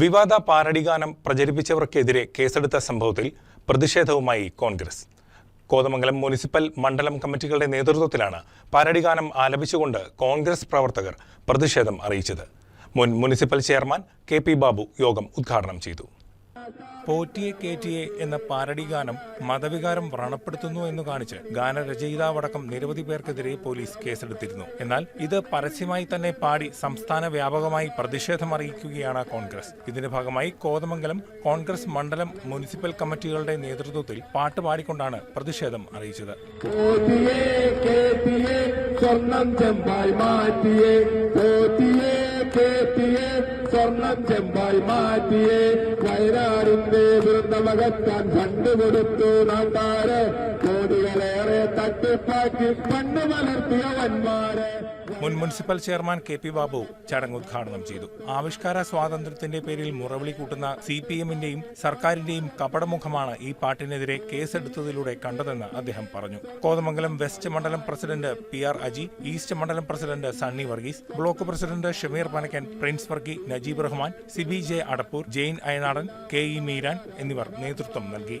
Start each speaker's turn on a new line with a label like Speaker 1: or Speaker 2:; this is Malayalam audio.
Speaker 1: വിവാദ പാരടി ഗാനം പ്രചരിപ്പിച്ചവർക്കെതിരെ കേസെടുത്ത സംഭവത്തിൽ പ്രതിഷേധവുമായി കോൺഗ്രസ്. കോതമംഗലം മുനിസിപ്പൽ മണ്ഡലം കമ്മിറ്റികളുടെ നേതൃത്വത്തിലാണ് പാരടി ഗാനം ആലപിച്ചുകൊണ്ട് കോൺഗ്രസ് പ്രവർത്തകർ പ്രതിഷേധം അറിയിച്ചത്. മുൻ municipal chairman K P Babu യോഗം ഉദ്ഘാടനം ചെയ്തു. പോറ്റിയെ കേറ്റിയെ എന്ന പാരടി ഗാനം മതവികാരം വ്രണപ്പെടുത്തുന്നു എന്ന് കാണിച്ച് ഗാനരചയിതാവടക്കം നിരവധി പേർക്കെതിരെ പോലീസ് കേസെടുത്തിരുന്നു. എന്നാൽ ഇത് പരസ്യമായി തന്നെ പാടി സംസ്ഥാന വ്യാപകമായി പ്രതിഷേധം അറിയിക്കുകയാണ് കോൺഗ്രസ്. ഇതിന്റെ ഭാഗമായി കോതമംഗലം കോൺഗ്രസ് മണ്ഡലം മുനിസിപ്പൽ കമ്മിറ്റികളുടെ നേതൃത്വത്തിൽ പാട്ട് പാടിക്കൊണ്ടാണ് പ്രതിഷേധം അറിയിച്ചത്.
Speaker 2: സ്വർണം സ്വർണം ചെമ്പായി മാറ്റിയേ. വയനാടിന്റെ ദുരന്തമകറ്റാൻ ഫണ്ട് കൊടുത്തു നാട്ടാര്. കോടികളേറെ
Speaker 1: മുൻ municipal chairman K P Babu ചടങ്ങ് ഉദ്ഘാടനം ചെയ്തു. ആവിഷ്കാര സ്വാതന്ത്ര്യത്തിന്റെ പേരിൽ മുറവിളി കൂട്ടുന്ന സി പി എമ്മിന്റെയും സർക്കാരിന്റെയും കപടമുഖമാണ് ഈ പാട്ടിനെതിരെ കേസെടുത്തതിലൂടെ കണ്ടതെന്ന് അദ്ദേഹം പറഞ്ഞു. കോതമംഗലം വെസ്റ്റ് മണ്ഡലം president P R Aji east മണ്ഡലം president Sunny Varghese block president Shameer Panakkan Prince Varkey Najeeb Rahman Sibi J Adappoor Jain Ayanadan K E Meeran എന്നിവർ നേതൃത്വം നൽകി.